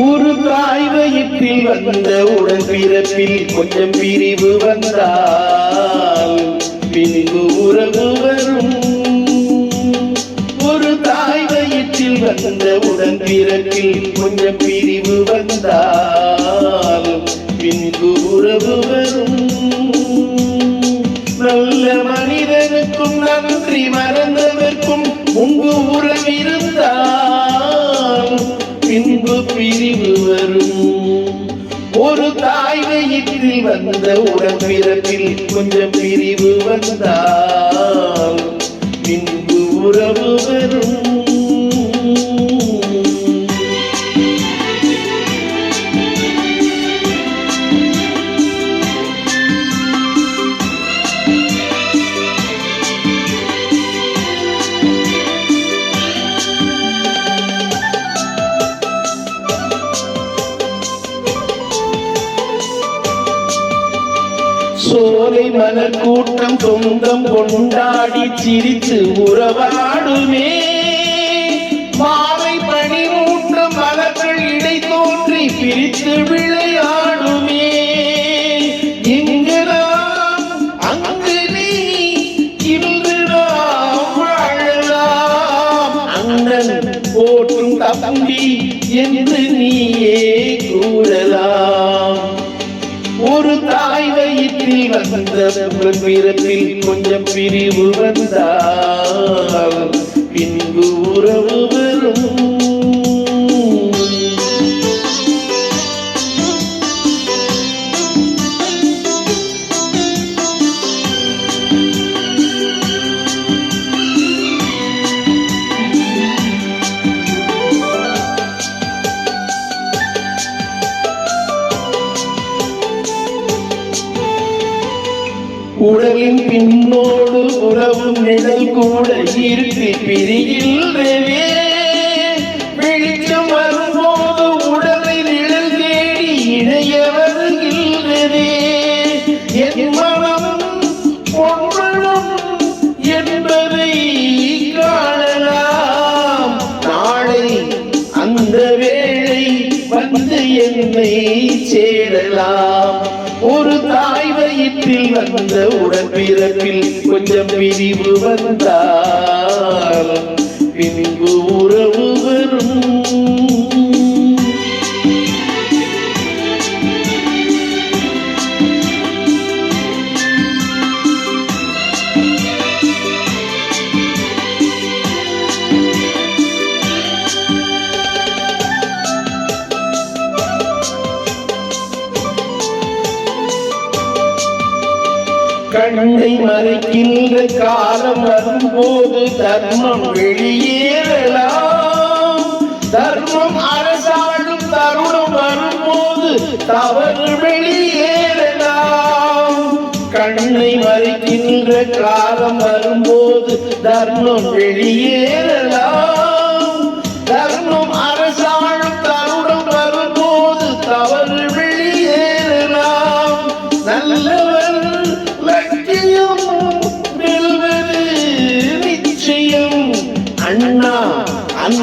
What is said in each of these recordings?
ஒரு தாய் வயிற்றில் வந்த உடன் பிறப்பில் கொஞ்சம் பிரிவு வந்தால் பின்பு உறவு வரும். ஒரு தாய் வயிற்றில் வந்த உடன் பிறப்பில் கொஞ்சம் பிரிவு வந்தால் வந்த உடன்பிறப்பில் கொஞ்சம் பிரிவு வந்தால் பின்பு உறவு வரும். சோலை மலர் கூட்டம் சொந்தம் கொண்டாடி சிரித்து உறவாடுமே. மாலை பனி மூட்டம் மலர்கள் இடை தோன்றி பிரித்து விளையாடுமே. இங்கு நாம் அங்கு நீ இன்று நாம் வாழலாம். அண்ணன் போற்றும் தம்பி என்று நீயே கூறலாம். ஒரு தாய் வயிற்றில் வந்த பிறப்பில் கொஞ்சம் பிரிவு வந்தால் பின்பு உறவு வரும். உடலின் பின்னோடு உறவும் நிழல் கூட இருக்கு. பிரிகின்றவே வெளிச்சம் வரும்போது உடலை நிழல் தேடி இணைய வருகின்றதே என் மனம் பொன்மனம் என்பதை காணலாம். நாளை அந்த வேளை வந்து என்னை சேரலாம். வயிற்றில் வந்த உடன் பிறப்பில் கொஞ்சம் பிரிவு வந்தால் பின்பு கண்ணை மறைக்கின்ற காலம் வரும்போது தர்மம் வெளியேறலாம். தர்மம் அரசாளும் தருணம் வரும்போது தவறு வெளியேறலாம். கண்ணை மறைக்கின்ற காலம் வரும்போது தர்மம் வெளியேறலாம்.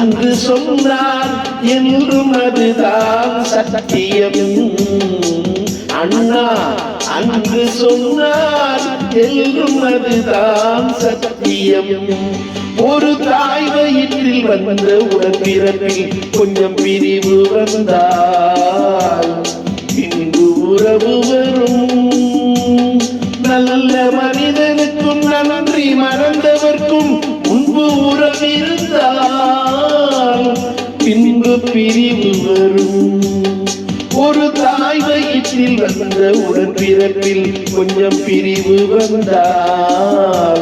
அன்று சொன்னார் என்றும் அதுதான் சத்தியம். அண்ணா அன்று சொன்னார் என்றும் அதுதான் சத்தியம். ஒரு தாய் வயிற்றில் வந்த உடம்பிறப்பில் கொஞ்சம் பிரிவு வந்தால் பின்பு உறவு பிரிவு வரும். ஒரு தாய் வயிற்றில் வந்த உடன் பிறப்பில் கொஞ்சம் பிரிவு வந்தார்